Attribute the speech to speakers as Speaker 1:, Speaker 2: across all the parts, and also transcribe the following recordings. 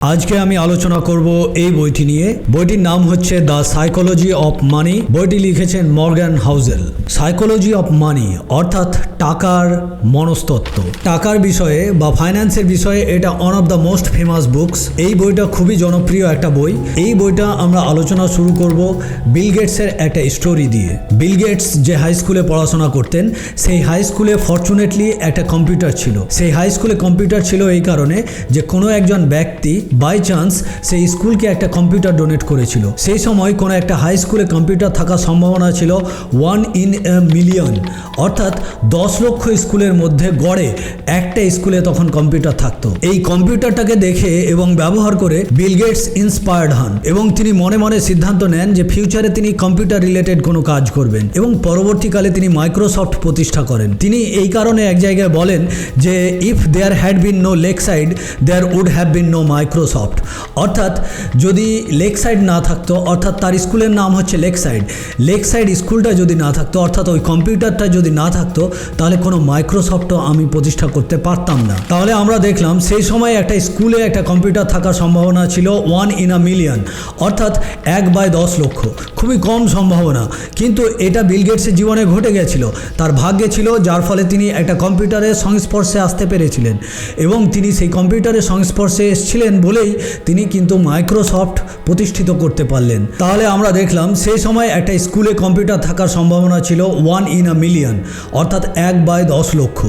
Speaker 1: আজকে আমি আলোচনা করব এই বইটি নিয়ে। বইটির নাম হচ্ছে দ্য সাইকোলজি অফ মানি। বইটি লিখেছেন Morgan Housel. Psychology of money, অর্থাৎ টাকার মনস্তত্ত্ব টাকার বিষয়ে বা ফাইন্যান্সের বিষয়ে এটা one of the most famous books এই বইটা খুবই জনপ্রিয় একটা বই। এই বইটা আমরা আলোচনা শুরু করব বিল গেটসের একটা স্টোরি দিয়ে। বিল গেটস যে হাই স্কুলে পড়াশোনা করতেন, সেই হাই স্কুলে ফর্চুনেটলি একটা কম্পিউটার ছিল। সেই হাই স্কুলে কম্পিউটার ছিল এই কারণে যে কোনো একজন ব্যক্তি বাই চান্স সেই স্কুলকে একটা কম্পিউটার ডোনেট করেছিল। সেই সময় কোনো একটা হাই স্কুলে কম্পিউটার থাকার সম্ভাবনা ছিল ওয়ান ইন এ মিলিয়ন অর্থাৎ দশ লক্ষ স্কুলের মধ্যে গড়ে একটা স্কুলে তখন কম্পিউটার থাকতো। এই কম্পিউটারটাকে দেখে এবং ব্যবহার করে বিল গেটস ইন্সপায়ার্ড হন এবং তিনি মনে মনে সিদ্ধান্ত নেন যে ফিউচারে তিনি কম্পিউটার রিলেটেড কোনো কাজ করবেন এবং পরবর্তীকালে তিনি মাইক্রোসফট প্রতিষ্ঠা করেন। তিনি এই কারণে এক জায়গায় বলেন যে if there had been no Lakeside there would have been no Microsoft অর্থাৎ যদি লেক সাইড না থাকতো, অর্থাৎ তার স্কুলের নাম হচ্ছে লেক সাইড লেক সাইড স্কুলটা যদি না থাকতো, অর্থাৎ ওই কম্পিউটারটা যদি না থাকতো, তাহলে কোনো মাইক্রোসফটও আমি প্রতিষ্ঠা করতে পারতাম না। তাহলে আমরা দেখলাম সেই সময় একটা স্কুলে একটা কম্পিউটার থাকার সম্ভাবনা ছিল ওয়ান ইন আ মিলিয়ন অর্থাৎ এক বাই দশ লক্ষ। খুবই কম সম্ভাবনা। কিন্তু এটা বিল গেটসের জীবনে ঘটে গেছিল। তার ভাগ্যে ছিল, যার ফলে তিনি একটা কম্পিউটারের সংস্পর্শে আসতে পেরেছিলেন। এবং তিনি সেই কম্পিউটারের সংস্পর্শে এসেছিলেন বলেই তিনি কিন্তু মাইক্রোসফট প্রতিষ্ঠিত করতে পারলেন। তাহলে আমরা দেখলাম সেই সময় একটা স্কুলে কম্পিউটার থাকার সম্ভাবনা ছিল ওয়ান ইন আ মিলিয়ন অর্থাৎ এক বাই দশ লক্ষ।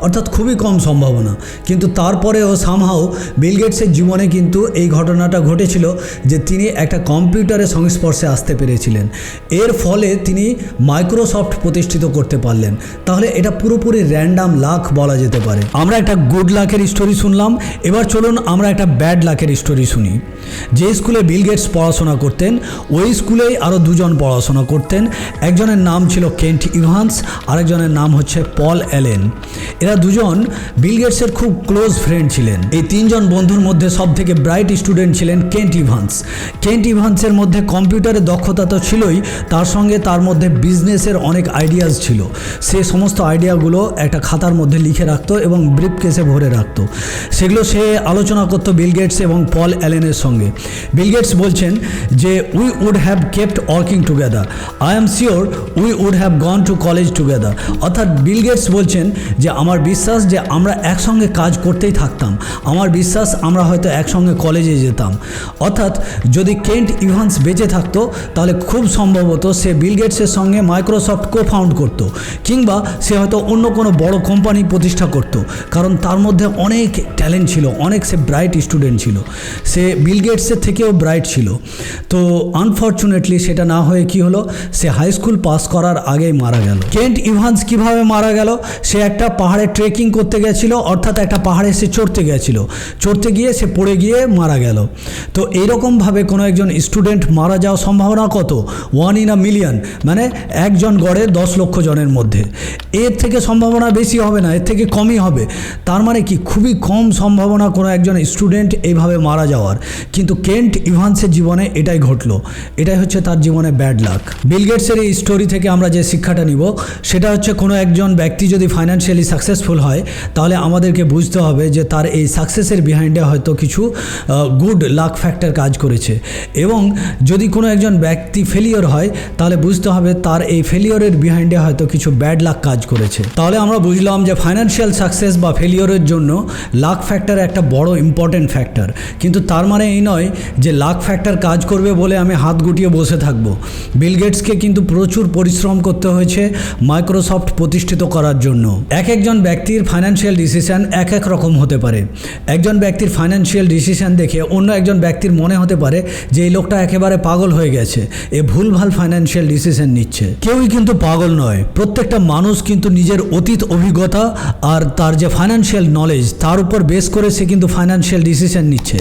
Speaker 1: অর্থাৎ খুবই কম সম্ভাবনা। কিন্তু তারপরেও সামহাও বিল গেটসের জীবনে কিন্তু এই ঘটনাটা ঘটেছিল যে তিনি একটা কম্পিউটারের সংস্পর্শে আসতে পেরেছিলেন। এর ফলে তিনি মাইক্রোসফট প্রতিষ্ঠিত করতে পারলেন। তাহলে এটা পুরোপুরি র্যান্ডাম লাখ বলা যেতে পারে। আমরা একটা গুড লাকের স্টোরি শুনলাম। এবার চলুন আমরা একটা ব্যাড লাকের স্টোরি শুনি। যে স্কুলে বিল গেটস পড়াশোনা করতেন, ওই স্কুলেই আরও দুজন পড়াশোনা করতেন। একজনের নাম ছিল কেন্ট ইভান্স, আরেকজনের নাম হচ্ছে পল অ্যালেন। এরা দুজন বিল গেটসের খুব ক্লোজ ফ্রেন্ড ছিলেন। এই তিনজন বন্ধুর মধ্যে সব থেকে ব্রাইট স্টুডেন্ট ছিলেন কেন্ট ইভান্স। কেন্ট ইভান্সের মধ্যে কম্পিউটারের দক্ষতা তো ছিলই, তার সঙ্গে তার মধ্যে বিজনেসের অনেক আইডিয়াস ছিল। সে সমস্ত আইডিয়াগুলো একটা খাতার মধ্যে লিখে রাখতো এবং ব্রিফ কেসে ভরে রাখতো। সেগুলো সে আলোচনা করতো বিল গেটস এবং পল অ্যালেনের সঙ্গে। বিল গেটস বলছেন যে we would have kept working together I am sure we would have gone to college together অর্থাৎ বিল গেটস বলছেন যে, আমার বিশ্বাস যে, আমরা একসঙ্গে কাজ করতেই থাকতাম। আমার বিশ্বাস আমরা হয়তো একসঙ্গে কলেজে যেতাম। অর্থাৎ যদি কেন্ট ইভান্স বেঁচে থাকতো, তাহলে খুব সম্ভবত সে বিল গেটসের সঙ্গে মাইক্রোসফট কো ফাউন্ড করতো, কিংবা সে হয়তো অন্য কোনো বড় কোম্পানি প্রতিষ্ঠা করত, কারণ তার মধ্যে অনেক ট্যালেন্ট ছিল, অনেক সে ব্রাইট স্টুডেন্ট ছিল। সে বিল গেটসের থেকেও ব্রাইট ছিল। তো আনফর্চুনেটলি সেটা না হয়ে কি হলো? সে হাই স্কুল পাস করার আগেই মারা গেল। কেন্ট ইভান্স কীভাবে মারা গেল? সে একটা পাহাড়ে ট্রেকিং করতে গেছিল, অর্থাৎ একটা পাহাড়ে সে চড়তে গেছিল। চড়তে গিয়ে সে পড়ে গিয়ে মারা গেল। তো এইরকমভাবে কোনো একজন স্টুডেন্ট মারা যাওয়ার সম্ভাবনা কত? ওয়ান ইন আ মিলিয়ন মানে একজন গড়ে দশ লক্ষ জনের মধ্যে। এর থেকে সম্ভাবনা বেশি হবে না, এর থেকে কমই হবে। তার মানে কি? খুবই কম সম্ভাবনা কোনো একজন স্টুডেন্ট এইভাবে মারা যাওয়ার। কিন্তু কেন্ট ইভান্সের জীবনে এটাই ঘটলো। এটাই হচ্ছে তার জীবনে ব্যাড লাক। বিল গেটসের এই স্টোরি থেকে আমরা যে শিক্ষাটা নিব, সেটা হচ্ছে কোনো একজন ব্যক্তি যদি ফাইন্যান্সিয়ালি সাকসেসফুল হয়, তাহলে আমাদেরকে বুঝতে হবে যে তার এই সাকসেসের বিহাইন্ডে হয়তো কিছু গুড লাক ফ্যাক্টর কাজ করেছে। এবং যদি কোনো একজন ব্যক্তি ফেলিওর হয়, তাহলে বুঝতে হবে তার এই ফেলিওরের বিহাইন্ডে হয়তো কিছু ব্যাড লাক কাজ করেছে। তাহলে আমরা বুঝলাম যে ফাইন্যান্সিয়াল সাকসেস বা ফেলিওরের জন্য লাক ফ্যাক্টর একটা বড় ইম্পর্টেন্ট ফ্যাক্টর কিন্তু তার মানে এই নয় যে লাক ফ্যাক্টর কাজ করবে বলে আমি হাত গুটিয়ে বসে থাকব। বিল গেটসকে কিন্তু প্রচুর পরিশ্রম করতে হয়েছে মাইক্রোসফট প্রতিষ্ঠিত করার জন্য। এক একজন ব্যক্তির ফাইন্যান্সিয়াল ডিসিশন এক এক রকম হতে পারে। একজন ব্যক্তির ফাইন্যান্সিয়াল ডিসিশন দেখে অন্য একজন ব্যক্তির মনে হতে পারে যে এই লোকটা একেবারে পাগল হয়ে গেছে। এ ভুলভাল ফাইন্যান্সিয়াল ডিসিশন নিচ্ছে। কেউই কিন্তু পাগল নয়। প্রত্যেকটা মানুষ কিন্তু নিজের অতীত অভিজ্ঞতা আর তার যে ফাইন্যান্সিয়াল নলেজ, তার উপর বেস করে সে কিন্তু ফাইন্যান্সিয়াল ডিসিশন নিচ্ছে।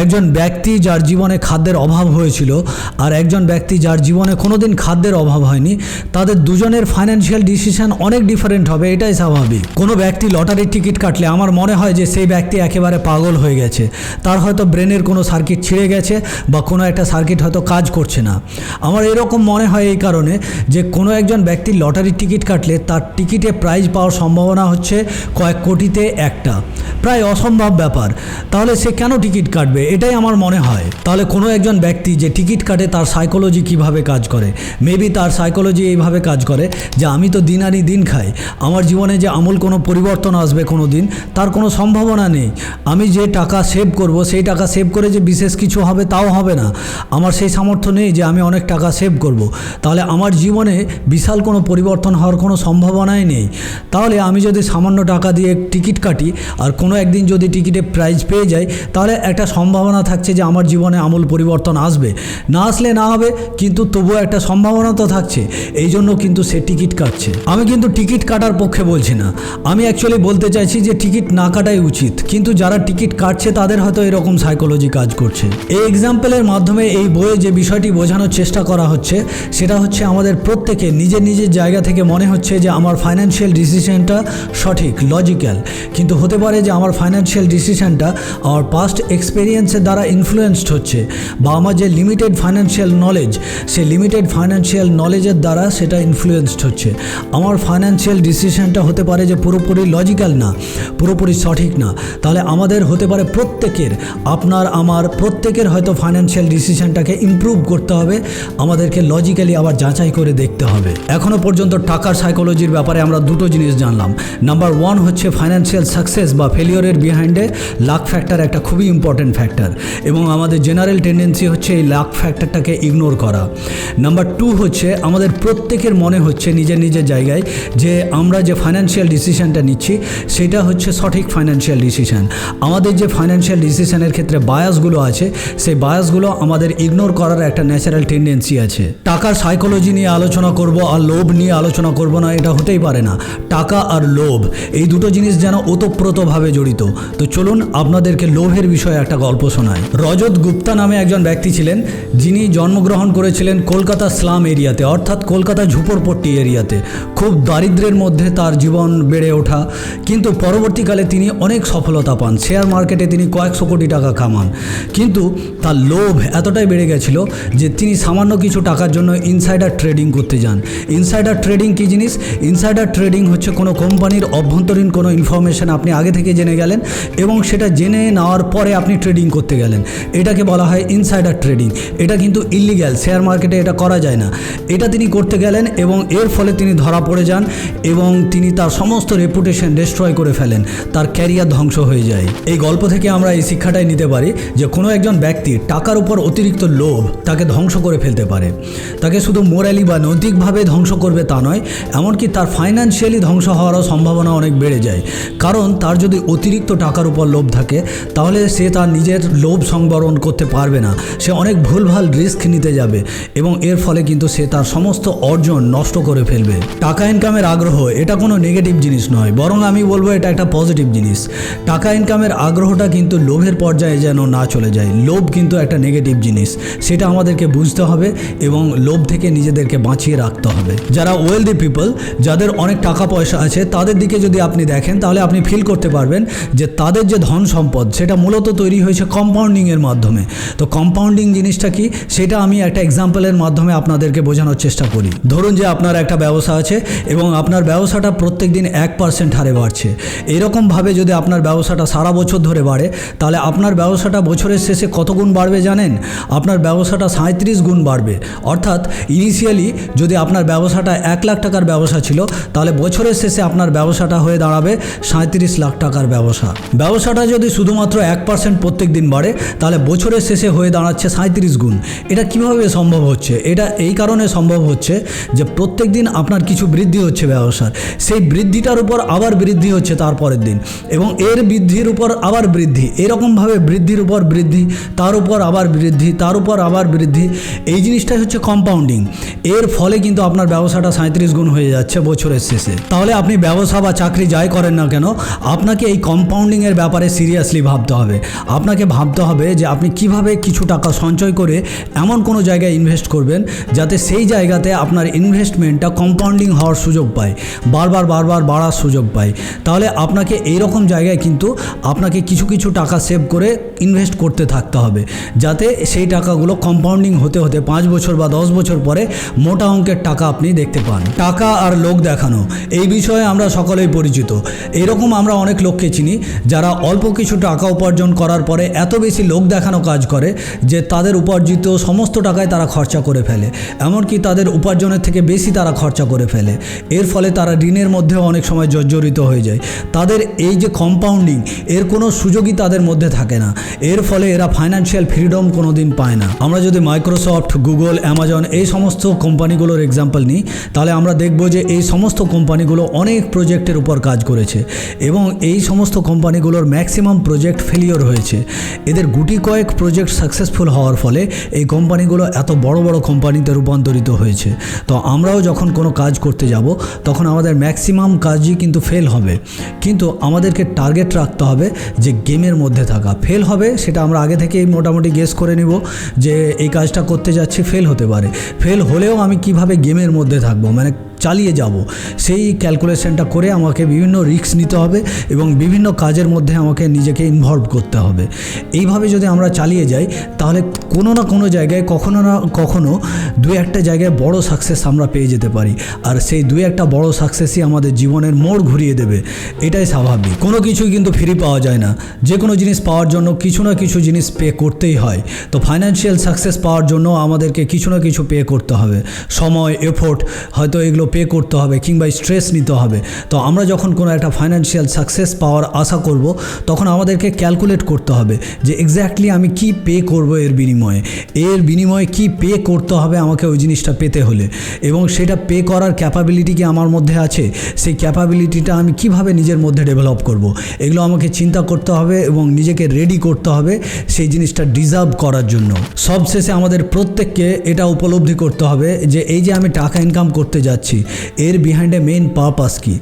Speaker 1: একজন ব্যক্তি যার জীবনে খাদ্যের অভাব হয়েছিল আর একজন ব্যক্তি যার জীবনে কোনোদিন খাদ্যের অভাব হয়নি, তাদের দুজনের ফাইন্যান্সিয়াল ডিসিশন অনেক ডিফারেন্ট হবে, এটাই স্বাভাবিক। কোনো ব্যক্তি লটারির টিকিট কাটলে আমার মনে হয় যে সেই ব্যক্তি একেবারে পাগল হয়ে গেছে। তার হয়তো ব্রেনের কোনো সার্কিট ছিঁড়ে গেছে বা কোনো একটা সার্কিট হয়তো কাজ করছে না। আমার এরকম মনে হয় এই কারণে যে কোনো একজন ব্যক্তি লটারির টিকিট কাটলে তার টিকিটে প্রাইজ পাওয়ার সম্ভাবনা হচ্ছে কয়েক কোটিতে একটা। প্রায় অসম্ভব ব্যাপার। তাহলে সে কেন টিকিট কাটবে? এটাই আমার মনে হয়। তাহলে কোনো একজন ব্যক্তি যে টিকিট কাটে, তার সাইকোলজি কীভাবে কাজ করে? মেবি তার সাইকোলজি এইভাবে কাজ করে যে, আমি তো দিন আনি দিন খাই। আমার জীবনে যে আমূল কোনো পরিবর্তন আসবে কোনো দিন তার কোনো সম্ভাবনা নেই। আমি যে টাকা সেভ করব, সেই টাকা সেভ করে যে বিশেষ কিছু হবে, তাও হবে না। আমার সেই সামর্থ্য নেই যে, আমি অনেক টাকা সেভ করব। তাহলে আমার জীবনে বিশাল কোনো পরিবর্তন হওয়ার কোনো সম্ভাবনাই নেই। তাহলে আমি যদি সামান্য টাকা দিয়ে টিকিট কাটি, আর কোনো একদিন যদি টিকিটে প্রাইজ পেয়ে যাই তাহলে একটা সম্ভাবনা থাকছে যে আমার জীবনে আমূল পরিবর্তন আসবে। না আসলে না হবে, কিন্তু তবুও একটা সম্ভাবনা তো থাকছে। এই জন্য কিন্তু সে টিকিট কাটছে। আমি কিন্তু টিকিট কাটার পক্ষে বলছি না। আমি অ্যাকচুয়ালি বলতে চাইছি যে টিকিট না কাটাই উচিত। কিন্তু যারা টিকিট কাটছে, তাদের হয়তো এরকম সাইকোলজি কাজ করছে। এই এক্সাম্পলের মাধ্যমে এই বইয়ে যে বিষয়টি বোঝানোর চেষ্টা করা হচ্ছে, সেটা হচ্ছে আমাদের প্রত্যেকে নিজের নিজের জায়গা থেকে মনে হচ্ছে যে আমার ফাইন্যান্সিয়াল ডিসিশনটা সঠিক লজিক্যাল কিন্তু হতে পারে যে আমার ফাইন্যান্সিয়াল ডিসিশনটা আমার পাস্ট এক্সপিরিয়েন্সের দ্বারা ইনফ্লুয়েসড হচ্ছে। বা আমার যে লিমিটেড ফাইন্যান্সিয়াল নলেজ সে লিমিটেড ফাইন্যান্সিয়াল নলেজের দ্বারা সেটা ইনফ্লুয়েসড হচ্ছে। আমার ফাইন্যান্সিয়াল ডিসিশনটা হতে পারে যে পুরোপুরি লজিক্যাল না, পুরোপুরি সঠিক না। তাহলে আমাদের হতে পারে প্রত্যেকের, আপনার, আমার, প্রত্যেকের হয়তো ফাইন্যান্সিয়াল ডিসিশনটাকে ইমপ্রুভ করতে হবে। আমাদেরকে লজিক্যালি আবার যাচাই করে দেখতে হবে। এখনও পর্যন্ত টাকার সাইকোলজির ব্যাপারে আমরা দুটো জিনিস জানলাম। নাম্বার ওয়ান হচ্ছে ফাইন্যান্সিয়াল সাকসেস বা ফেলিওরের বিহাইন্ডে লাক ফ্যাক্টর একটা খুবই ইম্পর্ট্যান্ট ফ্যাক্টর এবং আমাদের জেনারেল টেন্ডেন্সি হচ্ছে এই লাক ফ্যাক্টরটাকে ইগনোর করা। নাম্বার টু হচ্ছে আমাদের প্রত্যেকের মনে হচ্ছে নিজের নিজের জায়গায় যে আমরা যে ফাইন্যান্সিয়াল ডিসিশানটা নিচ্ছি, সেটা হচ্ছে সঠিক ফাইন্যান্সিয়াল ডিসিশান আমাদের যে ফাইন্যান্সিয়াল ডিসিশানের ক্ষেত্রে বায়াসগুলো আছে, সেই বায়াসগুলো আমাদের ইগনোর করার একটা ন্যাচারাল টেন্ডেন্সি আছে। টাকার সাইকোলজি নিয়ে আলোচনা করব আর লোভ নিয়ে আলোচনা করব না, এটা হতেই পারে না। টাকা আর লোভ, এই দুটো জিনিস যেন ওতপ্রোতভাবে জড়িত। তো চলুন আপনাদেরকে লোভের বিষয়ে একটা গল্প শোনায় রজত গুপ্তা নামে একজন ব্যক্তি ছিলেন, যিনি জন্মগ্রহণ করেছিলেন কলকাতা স্লাম এরিয়াতে, অর্থাৎ কলকাতা ঝুপড়পট্টি এরিয়াতে। খুব দারিদ্র্যের মধ্যে তার জীবন বেড়ে ওঠা, কিন্তু পরবর্তীকালে তিনি অনেক সফলতা পান। শেয়ার মার্কেটে তিনি কয়েকশো কোটি টাকা কামান। কিন্তু তার লোভ এতটাই বেড়ে গেছিল যে তিনি সামান্য কিছু টাকার জন্য ইনসাইডার ট্রেডিং করতে যান। ইনসাইডার ট্রেডিং কী জিনিস? ইনসাইডার ট্রেডিং হচ্ছে কোনো কোম্পানির অভ্যন্তরীণ কোনো ইনফরমেশন আপনি আগে থেকে জেনে গেলেন এবং সেটা জেনে নেওয়ার পরে আপনি ট্রেডিং করতে গেলেন। এটাকে বলা হয় ইনসাইডার ট্রেডিং এটা কিন্তু ইলিগ্যাল শেয়ার মার্কেটে এটা করা যায় না। এটা তিনি করতে গেলেন এবং এর ফলে তিনি ধরা পড়ে যান এবং তিনি তার সমস্ত রেপুটেশন ডিস্ট্রয় করে ফেলেন। তার ক্যারিয়ার ধ্বংস হয়ে যায়। এই গল্প থেকে আমরা এই শিক্ষাটাই নিতে পারি যে কোনো একজন ব্যক্তি টাকার উপর অতিরিক্ত লোভ তাকে ধ্বংস করে ফেলতে পারে। তাকে শুধু মোরালি বা নৈতিকভাবে ধ্বংস করবে তা নয়, এমনকি তার ফাইন্যান্সিয়ালি ধ্বংস হওয়ারও সম্ভাবনা অনেক বেড়ে যায়। কারণ তার যদি অতিরিক্ত টাকার উপর লোভ থাকে, তাহলে সে তার নিজের লোভ সংবরণ করতে পারবে না। সে অনেক ভুলভাল রিস্ক নিতে যাবে এবং এর ফলে কিন্তু সে তার সমস্ত অর্জন নষ্ট করে ফেলবে। টাকা ইনকামের আগ্রহ, এটা কোনো নেগেটিভ জিনিস নয়, বরং আমি বলব এটা একটা পজিটিভ জিনিস। টাকা ইনকামের আগ্রহটা কিন্তু লোভের পর্যায়ে যেন না চলে যায়। লোভ কিন্তু একটা নেগেটিভ জিনিস, সেটা আমাদেরকে বুঝতে হবে এবং লোভ থেকে নিজেদেরকে বাঁচিয়ে রাখতে হবে। যারা ওয়েলদি পিপল যাদের অনেক টাকা পয়সা আছে, তাদের দিকে যদি আপনি দেখেন, তাহলে আপনি ফিল করতে পারবেন যে তাদের যে ধন সম্পদ, সেটা মূলত তৈরি হয়েছে কম্পাউন্ডিংয়ের মাধ্যমে। তো কম্পাউন্ডিং জিনিসটা কি? সেটা আমি একটা এক্সাম্পলের মাধ্যমে আপনাদেরকে বোঝানোর চেষ্টা করি। ধরুন যে আপনার একটা ব্যবসা আছে এবং আপনার ব্যবসাটা প্রত্যেক দিন এক পার্সেন্ট হারে বাড়ছে। এরকমভাবে যদি আপনার ব্যবসাটা সারা বছর ধরে বাড়ে, তাহলে আপনার ব্যবসাটা বছরের শেষে কত গুণ বাড়বে জানেন? আপনার ব্যবসাটা সাঁত্রিশ গুণ বাড়বে। অর্থাৎ ইনিশিয়ালি যদি আপনার ব্যবসাটা এক লাখ টাকার ব্যবসা ছিল, তাহলে বছরের শেষে আপনার ব্যবসাটা হয়ে দাঁড়াবে সাঁত্রিশ লাখ টাকার ব্যবসা। ব্যবসাটা যদি শুধুমাত্র এক পার্সেন্ট প্রত্যেক দিন বাড়ে, তাহলে বছরের শেষে হয়ে দাঁড়াচ্ছে সাঁত্রিশ গুণ। এটা কীভাবে সম্ভব হচ্ছে? এটা এই কারণে সম্ভব হচ্ছে যে প্রত্যেক দিন আপনার কিছু বৃদ্ধি হচ্ছে ব্যবসার। সেই বৃদ্ধিটার উপর আবার বৃদ্ধি হচ্ছে তারপরের দিন। এবং এর বৃদ্ধির উপর আবার বৃদ্ধি, এরকমভাবে বৃদ্ধির উপর বৃদ্ধি, তার উপর আবার বৃদ্ধি, তার উপর আবার বৃদ্ধি, এই জিনিসটাই হচ্ছে কম্পাউন্ডিং এর ফলে কিন্তু আপনার ব্যবসাটা সাঁত্রিশ গুণ হয়ে যাচ্ছে বছরের শেষে। তাহলে আপনি ব্যবসা বা চাকরি যাই করেন না কেন, আপনাকে এই কম্পাউন্ডিংয়ের ব্যাপারে সিরিয়াসলি ভাবতে হবে। আপনাকে ভাবতে হবে যে আপনি কীভাবে কিছু টাকা সঞ্চয় করে এমন কোনো জায়গায় ইনভেস্ট করবেন যাতে সেই জায়গাতে আপনার ইনভেস্টমেন্টটা কম্পাউন্ডিং হওয়ার সুযোগ পায়, বারবার বারবার বাড়ার সুযোগ পায়। তাহলে আপনাকে এই রকম জায়গায় কিন্তু আপনাকে কিছু কিছু টাকা সেভ করে ইনভেস্ট করতে থাকতে হবে, যাতে সেই টাকাগুলো কম্পাউন্ডিং হতে হতে পাঁচ বছর বা দশ বছর পরে মোটা অঙ্কের টাকা আপনি দেখতে পান। টাকা আর লোক দেখানো, এই বিষয়ে আমরা সকলেই পরিচিত। এরকম আমরা অনেক লোককে চিনি যারা অল্প কিছু টাকা উপার্জন উপার্জন করার পরে এত বেশি লোক দেখানো কাজ করে যে তাদের উপার্জিত সমস্ত টাকায় তারা খরচা করে ফেলে। এমনকি তাদের উপার্জনের থেকে বেশি তারা খরচা করে ফেলে। এর ফলে তারা ঋণের মধ্যেও অনেক সময় জর্জরিত হয়ে যায়। তাদের এই যে কম্পাউন্ডিং এর কোনো সুযোগই তাদের মধ্যে থাকে না। এর ফলে এরা ফাইন্যান্সিয়াল ফ্রিডম কোনো দিন পায় না। আমরা যদি মাইক্রোসফট গুগল অ্যামাজন এই সমস্ত কোম্পানিগুলোর এক্সাম্পল নিই, তাহলে আমরা দেখব যে এই সমস্ত কোম্পানিগুলো অনেক প্রজেক্টের উপর কাজ করেছে। এবং এই সমস্ত কোম্পানিগুলোর ম্যাক্সিমাম প্রজেক্ট ফেলিওর হয়েছে। এদের গুটি কয়েক প্রজেক্ট সাকসেসফুল হওয়ার ফলে এই কোম্পানিগুলো এত বড় বড় কোম্পানিতে রূপান্তরিত হয়েছে। তো আমরাও যখন কোনো কাজ করতে যাব, তখন আমাদের ম্যাক্সিমাম কাজই কিন্তু ফেল হবে। কিন্তু আমাদেরকে টার্গেট রাখতে হবে যে গেমের মধ্যে থাকা। ফেল হবে সেটা আমরা আগে থেকেই মোটামুটি গেস করে নিব যে এই কাজটা করতে যাচ্ছি ফেল হতে পারে। ফেল হলেও আমি কীভাবে গেমের মধ্যে থাকব? মানে চালিয়ে যাব। সেই ক্যালকুলেশনটা করে আমাকে বিভিন্ন রিস্ক নিতে হবে এবং বিভিন্ন কাজের মধ্যে আমাকে নিজেকে ইনভলভ করতে হবে। এইভাবে যদি আমরা চালিয়ে যাই, তাহলে কোনো না কোনো জায়গায় কখনো না কখনো দু একটা জায়গায় বড় সাকসেস আমরা পেয়ে যেতে পারি। আর সেই দু একটা বড় সাকসেসই আমাদের জীবনের মোড় ঘুরিয়ে দেবে। এটাই স্বাভাবিক। কোনো কিছুই কিন্তু ফ্রি পাওয়া যায় না। যে কোনো জিনিস পাওয়ার জন্য কিছু না কিছু জিনিস পে করতেই হয়। তো ফাইন্যান্সিয়াল সাকসেস পাওয়ার জন্য আমাদেরকে কিছু না কিছু পে করতে হবে। সময় এফোর্ট হয়তো এগুলো পে করতে হবে কিংবা স্ট্রেস নিতে হবে। তো আমরা যখন কোনো একটা ফাইন্যান্সিয়াল সাকসেস পাওয়ার আশা করব, তখন আমাদেরকে ক্যালকুলেট করতে হবে যে এক্স্যাক্টলি আমি কি পে করব এর বিনিময়ে। এর বিনিময়ে কি পে করতে হবে আমাকে ওই জিনিসটা পেতে হলে। এবং সেটা পে করার ক্যাপাবিলিটি কি আমার মধ্যে আছে? সেই ক্যাপাবিলিটিটা আমি কীভাবে নিজের মধ্যে ডেভেলপ করব? এগুলো আমাকে চিন্তা করতে হবে এবং নিজেকে রেডি করতে হবে সেই জিনিসটা ডিজার্ভ করার জন্য। সবশেষে আমাদের প্রত্যেককে এটা উপলব্ধি করতে হবে যে এই যে আমি টাকা ইনকাম করতে যাচ্ছি এর বিহাইন্ডে মেন পারপাস কি?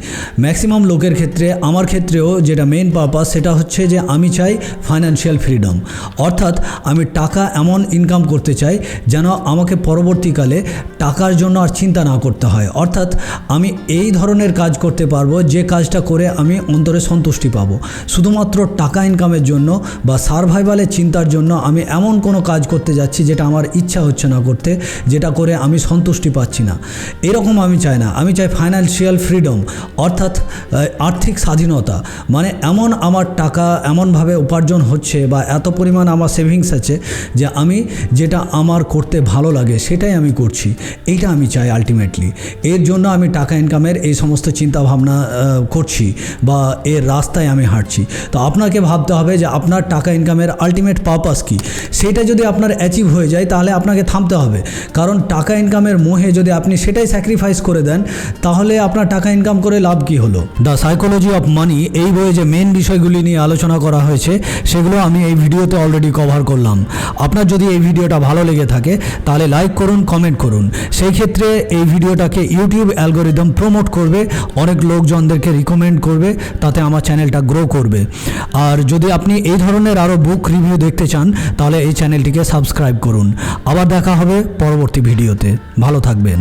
Speaker 1: ম্যাক্সিমাম লোকের ক্ষেত্রে, আমার ক্ষেত্রেও যেটা মেন পারপাস সেটা হচ্ছে যে আমি চাই ফাইন্যান্সিয়াল ফ্রিডম অর্থাৎ আমি টাকা এমন ইনকাম করতে চাই যেন আমাকে পরবর্তীকালে টাকার জন্য আর চিন্তা না করতে হয়। অর্থাৎ আমি এই ধরনের কাজ করতে পারব, যে কাজটা করে আমি অন্তরে সন্তুষ্টি পাব। শুধুমাত্র টাকা ইনকামের জন্য বা সার্ভাইভালের চিন্তার জন্য আমি এমন কোনো কাজ করতে যাচ্ছি যেটা আমার ইচ্ছা হচ্ছে না করতে, যেটা করে আমি সন্তুষ্টি পাচ্ছি না। এরকম আমি চাই। না। আমি চাই ফাইন্যান্সিয়াল ফ্রিডম অর্থাৎ আর্থিক স্বাধীনতা। মানে এমন আমার টাকা এমনভাবে উপার্জন হচ্ছে বা এত পরিমাণ আমার সেভিংস আছে যে আমি যেটা আমার করতে ভালো লাগে সেটাই আমি করছি। এইটা আমি চাই আলটিমেটলি এর জন্য আমি টাকা ইনকামের এই সমস্ত চিন্তা ভাবনা করছি বা এর রাস্তায় আমি হাঁটছি। তো আপনাকে ভাবতে হবে যে আপনার টাকা ইনকামের আলটিমেট পারপাস কী? সেটা যদি আপনার অ্যাচিভ হয়ে যায় তাহলে আপনাকে থামতে হবে। কারণ টাকা ইনকামের মোহে যদি আপনি সেটাই স্যাক্রিফাইস করে দেন, তাহলে আপনার টাকা ইনকাম করে লাভ কি হলো? দ্য সাইকোলজি অফ মানি এই বইয়ে যে মেন বিষয়গুলি নিয়ে আলোচনা করা হয়েছে, সেগুলো আমি এই ভিডিওতে অলরেডি কভার করলাম। আপনার যদি এই ভিডিওটা ভালো লেগে থাকে, তাহলে লাইক করুন কমেন্ট করুন। সেই ক্ষেত্রে এই ভিডিওটাকে ইউটিউব অ্যালগোরিদম প্রমোট করবে, অনেক লোকজনদেরকে রিকমেন্ড করবে, তাতে আমার চ্যানেলটা গ্রো করবে। আর যদি আপনি এই ধরনের আরও বুক রিভিউ দেখতে চান, তাহলে এই চ্যানেলটিকে সাবস্ক্রাইব করুন। আবার দেখা হবে পরবর্তী ভিডিওতে। ভালো থাকবেন।